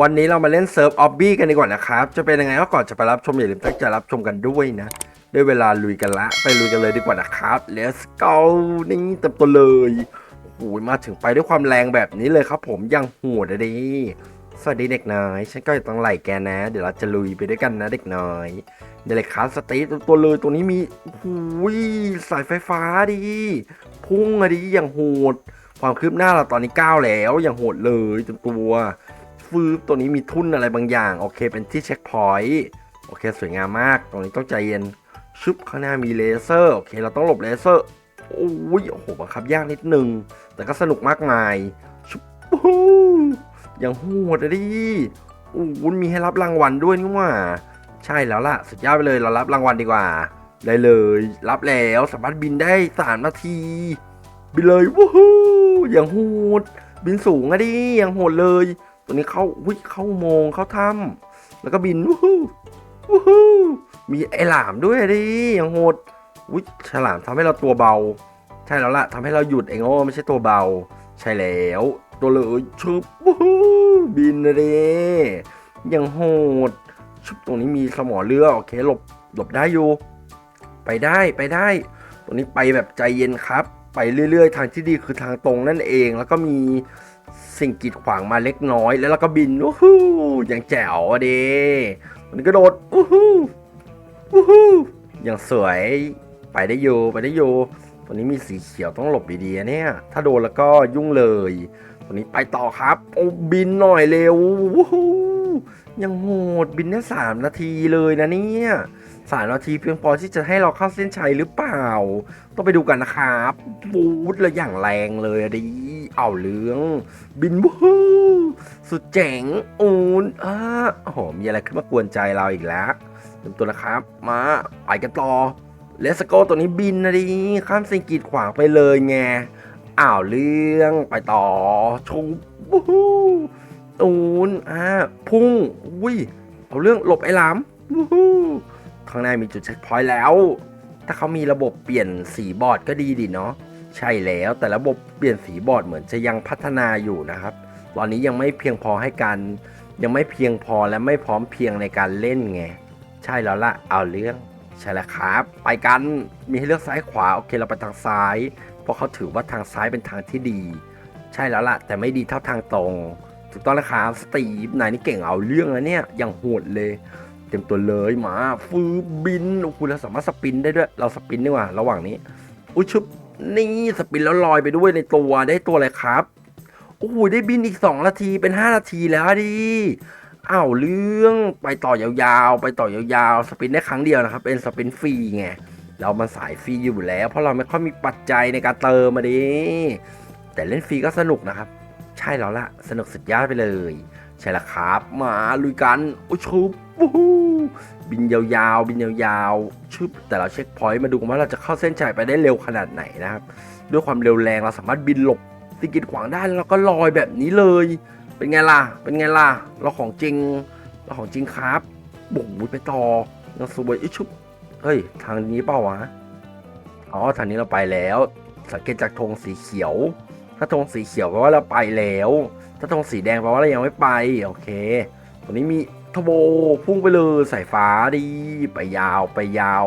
วันนี้เรามาเล่นเซิร์ฟออบบี้กันดีกว่านะครับ จะเป็นยังไงก็ก่อนจะไปรับชมอย่าลืมตั้งใจรับชมกันด้วยนะ ด้วยเวลาลุยกันละ ไปลุยกันเลยดีกว่านะครับ let's go นี่เต็มตัวเลยโอ้ยมาถึงไปด้วยความแรงแบบนี้เลยครับผมยังหดอะดิสวัสดีเด็กน้อย ฉันก็อยู่ตรงไหลแกนะ เดี๋ยวเราจะลุยไปด้วยกันนะเด็กน้อยเดี๋ยวเลยครับสตีฟเต็มตัวเลยตรงนี้มีหูยสายไฟฟ้าดิพุ่งอะดิอย่างโหด ความคืบหน้าเราตอนนี้ก้าวแล้วอย่างโหดเลยตัว ฟืบตัวนี้มีทุ่นอะไรบางอย่าง โอเค เป็นที่เช็คพอยต์โอเค สวยงามมาก ตรงนี้ต้องใจเย็นชุบข้างหน้ามีเลเซอร์ โอเค เราต้องหลบเลเซอร์ โอ้ย โอ้โห บังคับยากนิดนึง แต่ก็สนุกมากมายชุบปูอย่างโหดอะดิโอ้โหมีให้รับรางวัลด้วยนี่ว่า ใช่แล้วล่ะ สุดยอดไปเลย เรารับรางวัลดีกว่า ได้เลย รับแล้ว สามารถบินได้สามนาที บินเลยวู้ฮู้อย่างโหด บินสูงอะดิ อย่างโหดเลย ตัวนี้เข้าวิเข้าอุโมงเข้าถ้ำแล้วก็บินวู้ฮู้วู้ฮู้มีไอหลามด้วยดิอย่างโหดวิฉลามทำให้เราตัวเบา ใช่แล้วล่ะทำให้เราหยุดเองโอ้ไม่ใช่ตัวเบา ใช่แล้ว ตัวเลยชุบวู้ฮู้บินอะดิอย่างโหดชุบตรงนี้มีสมอเรือโอเคหลบหลบได้อยู่ ไปได้ไปได้ ตรงนี้ไปแบบใจเย็นครับ ไปเรื่อย ๆ ทางที่ดีคือทางตรงนั่นเอง แล้วก็มี สิ่งกีดขวางมาเล็กน้อย แล้วเราก็บินวู้ฮู้อย่างแจ๋วอะเดมันนก็โดดวู้ฮู้วู้ฮู้อย่างสวยไปได้อยู่ไปได้อยู่ตรงนี้มีสีเขียวต้องหลบดีๆเนี่ย ถ้าโดนแล้วก็ยุ่งเลยตรงนี้ไปต่อครับโอ้บินหน่อยเร็ววู้ฮู้ยังโหดบินได้สามนาทีเลยนะเนี่ยสามนาทีเพียงพอที่จะให้เราเข้าเส้นชัยหรือเปล่า ต้องไปดูกันนะครับบูดเลยอย่างแรงเลยดิเอ่าวเรื่อง บินวู้สุดเจ๋งอูนอ่าโอ้โหมีอะไรขึ้นมากวนใจเราอีกแล้วเตรียมตัวนะครับ มาไปกันต่อเลสโกตัวนี้บินนะดิข้ามสิ่งกีดขวางไปเลยไงอ้าวเรื่องไปต่อชงวู้อูนอ่าพุ่งอุ้ยเอาเรื่องหลบไอ้ลามวู้ฮู้ข้างในมีจุดเช็คพอยต์แล้ว ถ้าเขามีระบบเปลี่ยนสีบอร์ดก็ดีดิเนาะ ใช่แล้วแต่ระบบเปลี่ยนสีบอร์ดเหมือนจะยังพัฒนาอยู่นะครับ ตอนนี้ยังไม่เพียงพอให้การยังไม่เพียงพอและไม่พร้อมเพียงในการเล่นไง ใช่แล้วล่ะเอาเรื่องใช่แล้วครับ ไปกันมีให้เลือกซ้ายขวาโอเคเราไปทางซ้าย เพราะเขาถือว่าทางซ้ายเป็นทางที่ดี ใช่แล้วล่ะ แต่ไม่ดีเท่าทางตรง ถูกต้องแล้วครับสตีฟนายนี่เก่งเอาเรื่องแล้วเนี่ยอย่างโหดเลยเต็มตัวเลยมาฟืบบินโอ้โหเราสามารถสปินได้ด้วยเราสปินดีกว่าระหว่างนี้อุ้ยชุบ นี่สปินแล้วลอยไปด้วยในตัวได้ตัวอะไรครับโอ้โหได้บินอีก 2 นาทีเป็น 5 นาทีแล้วดิอ้าวเรื่องไปต่อยาวๆ ไปต่อยาวๆ สปินได้ครั้งเดียวนะครับ เป็นสปินฟรีไงเรามันสายฟรีอยู่แล้ว เพราะเราไม่ค่อยมีปัจจัยในการเติมมาดิแต่เล่นฟรีก็สนุกนะครับ ใช่แล้วล่ะสนุกสุดยอดไปเลย ใช่ละครับ มาลุยกัน โอ้ชุบบินยาวๆ บินยาวๆชุบแต่เราเช็คพอยต์มาดูกันว่าเราจะเข้าเส้นชัยไปได้เร็วขนาดไหนนะครับ ด้วยความเร็วแรงเราสามารถบินหลบสิ่งกีดขวางได้แล้วก็ลอยแบบนี้เลย เป็นไงล่ะ เป็นไงล่ะ เราของจริง เราของจริงครับ บุกบุยไปต่อเราสวยอิชุบเฮ้ย ทางนี้เปล่าวะ อ๋อ ทางนี้เราไปแล้ว สังเกตจากธงสีเขียว ถ้าธงสีเขียวแปลว่าเราไปแล้ว ถ้าธงสีแดงแปลว่าเรายังไม่ไป โอเคตรงนี้มีทโบพุ่งไปเลยสายฟ้าดี ไปยาวไปยาว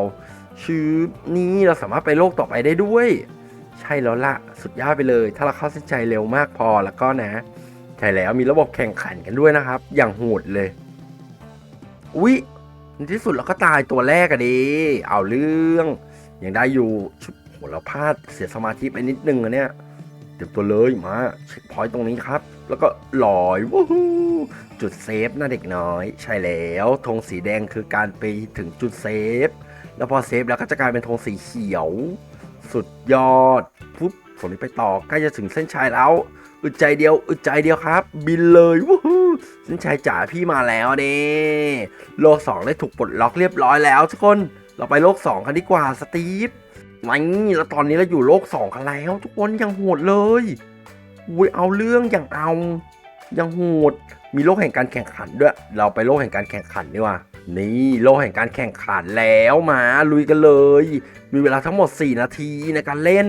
ชืบนี่เราสามารถไปโลกต่อไปได้ด้วย ใช่แล้วละสุดยอดไปเลย ถ้าเราเข้าเส้นใจเร็วมากพอแล้วก็นะใช่แล้วมีระบบแข่งขันกันด้วยนะครับ อย่างโหดเลยอุ๊ยในที่สุดเราก็ตายตัวแรกอะดิเอาเรื่องยังได้อยู่ชุบโหเราพลาดเสียสมาธิไปนิดนึงอะเนี่ย เตรียมตัวเลยมาเช็คพอยต์ตรงนี้ครับ แล้วก็ลอยวู้ฮู้จุดเซฟนะเด็กน้อย ใช่แล้วธงสีแดงคือการไปถึงจุดเซฟ แล้วพอเซฟแล้วก็จะกลายเป็นธงสีเขียว สุดยอดปุ๊บผมนี้ไปต่อใกล้จะถึงเส้นชัยแล้วอึดใจเดียวอึดใจเดียวครับ บินเลยวู้ฮู้เส้นชัยจ๋าพี่มาแล้วเด้โลกสองได้ถูกปลดล็อกเรียบร้อยแล้วทุกคนเราไปโลกสองกันดีกว่าสตีฟ นี่แล้วตอนนี้เราอยู่โลกสองกันแล้ว ทุกคนยังโหดเลยอุ้ยเอาเรื่องอย่างเอา ยังโหด มีโลกแห่งการแข่งขันด้วย เราไปโลกแห่งการแข่งขันดีกว่า นี่โลกแห่งการแข่งขันแล้วมาลุยกันเลย มีเวลาทั้งหมด 4 นาทีในการเล่น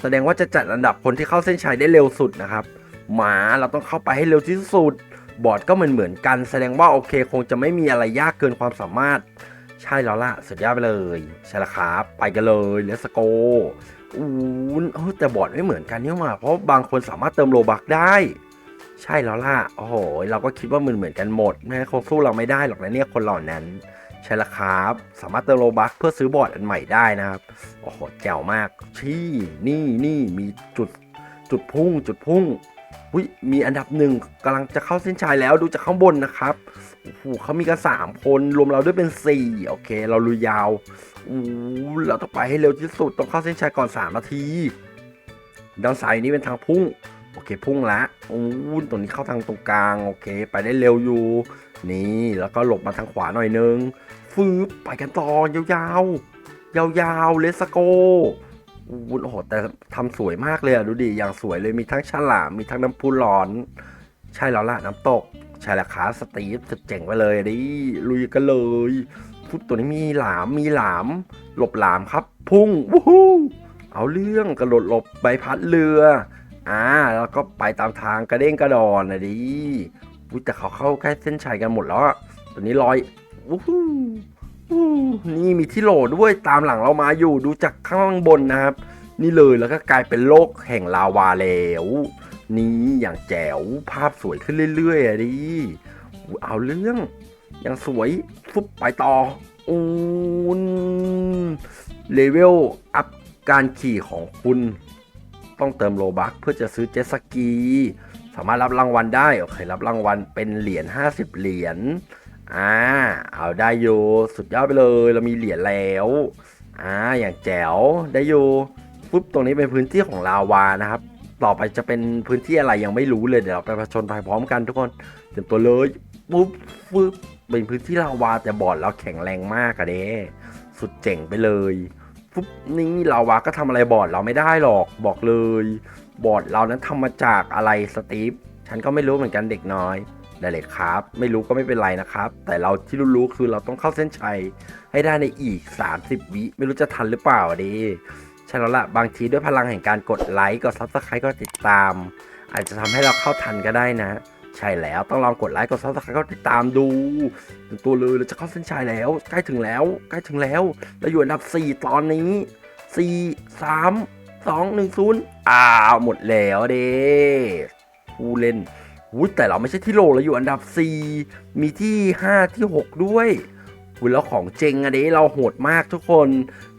แสดงว่าจะจัดอันดับคนที่เข้าเส้นชัยได้เร็วสุดนะครับหมาเราต้องเข้าไปให้เร็วที่สุด บอร์ดก็เหมือนเหมือนกัน แสดงว่าโอเคคงจะไม่มีอะไรยากเกินความสามารถ ใช่แล้วล่ะสุดยอดไปเลย ใช่ล้วครับไปกันเลยเลสโกอู้เออแต่บอร์ดไม่เหมือนกันเนี่ยมาเพราะบางคนสามารถเติมโลบักได้ ใช่แล้วล่ะโอ้โหเราก็คิดว่ามันเหมือนกันหมดแม่คงสู้เราไม่ได้หรอกนะเนี่ยคนเหล่านั้น ใช่ล้วครับ สามารถเติมโลบักเพื่อซื้อบอร์ดอันใหม่ได้นะครับโอ้โหแจ๋วมากชี่นี่นี่มีจุดจุดพุ่งจุดพุ่งอุยมีอันดับหนึ่งกำลังจะเข้าเส้นชัยแล้วดูจากข้างบนนะครับ โอ้โหเขามีกันสามคนรวมเราด้วยเป็นสี่โอเค เราลุยยาวอู้เราต้องไปให้เร็วที่สุดต้องเข้าเส้นชัยก่อนสามนาทีด้านซ้ายนี้เป็นทางพุ่งโอเคพุ่งละอู้ตรงนี้เข้าทางตรงกลางโอเค ไปได้เร็วอยู่ นี่แล้วก็หลบมาทางขวาหน่อยนึงฟืบไปกันต่อยาวๆยาวๆเลสโกอู้โอ้โหแต่ทำสวยมากเลยอะดูดิอย่างสวยเลยมีทั้งฉลามมีทั้งน้ำพุร้อน ใช่แล้วล่ะน้ำตก ใช่และขาสตีฟสุดเจ๋งไปเลยดิลุยกันเลยฟุตตัวนี้มีหลามมีหลาม หลบหลามครับพุ่งวู้ฮู้เอาเรื่องกระโดดหลบใบพัดเรืออ่าแล้วก็ไปตามทางกระเด้งกระดอนนะดิอุ๊ยแต่เขาเข้าใกล้เส้นชัยกันหมดแล้วอะตัวนี้ลอยวู้ฮู้วู้นี่มีที่โหลด้วยตามหลังเรามาอยู่ดูจากข้างบนนะครับ นี่เลยแล้วก็กลายเป็นโลกแห่งลาวาแล้ว นี่อย่างแจ๋วภาพสวยขึ้นเรื่อยๆอะดิเอาเรื่องอย่างสวยฟุบไปต่ออูนเลเวลอัพการขี่ของคุณ ต้องเติมโลบัคเพื่อจะซื้อเจ็ตสกี สามารถรับรางวัลได้ โอเค รับรางวัลเป็นเหรียญ 50 เหรียญอ่าเอาได้อยู่สุดยอดไปเลยเรามีเหรียญแล้วอ่าอย่างแจ๋วได้อยู่ปุ๊บตรงนี้เป็นพื้นที่ของลาวานะครับ ต่อไปจะเป็นพื้นที่อะไรยังไม่รู้เลยเดี๋ยวเราไปผชนภัยพร้อมกันทุกคนเตรียมตัวเลยปุ๊บปุ๊บเป็นพื้นที่ลาวาแต่บอร์ดเราแข็งแรงมากอะเด้สุดเจ๋งไปเลยปุ๊บนี่ลาวาก็ทำอะไรบอร์ดเราไม่ได้หรอกบอกเลย บอร์ดเรานั้นทำมาจากอะไรสตีฟฉันก็ไม่รู้เหมือนกันเด็กน้อยได้เลยครับ ไม่รู้ก็ไม่เป็นไรนะครับ แต่เราที่รู้ๆคือเราต้องเข้าเส้นชัยให้ได้ในอีก 30 วิไม่รู้จะทันหรือเปล่าดิ ใช่แล้วละบางทีด้วยพลังแห่งการกดไลค์กดซับสไครต์ก็ติดตาม อาจจะทำให้เราเข้าทันก็ได้นะ ใช่แล้วต้องลองกดไลค์กดซับสไครต์ก็ติดตามดูถึงตัวเลยเราจะเข้าเส้นชัยแล้ว ใกล้ถึงแล้ว ใกล้ถึงแล้วเราอยู่อันดับ 4 ตอนนี้สี่สามสองหนึ่งศูนย์อ้าวหมดแล้วเด้ผู้เล่นวุ้ยแต่เราไม่ใช่ที่โลเราอยู่อันดับ 4 มีที่ 5 ที่ 6 ด้วย ยแล้วของจริงอะเด้เราโหดมากทุกคน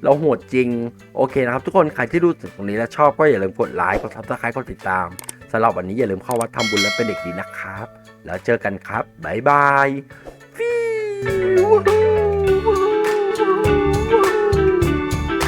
เราโหดจริง โอเคนะครับ ทุกคนใครที่ดูถึงตรงนี้แล้วชอบก็อย่าลืมกดไลค์ กดซับสไครต์กดติดตามสำหรับวันนี้อย่าลืมเข้าวัดทำบุญและเป็นเด็กดีนะครับ แล้วเจอกันครับ บ๊ายบายฟิว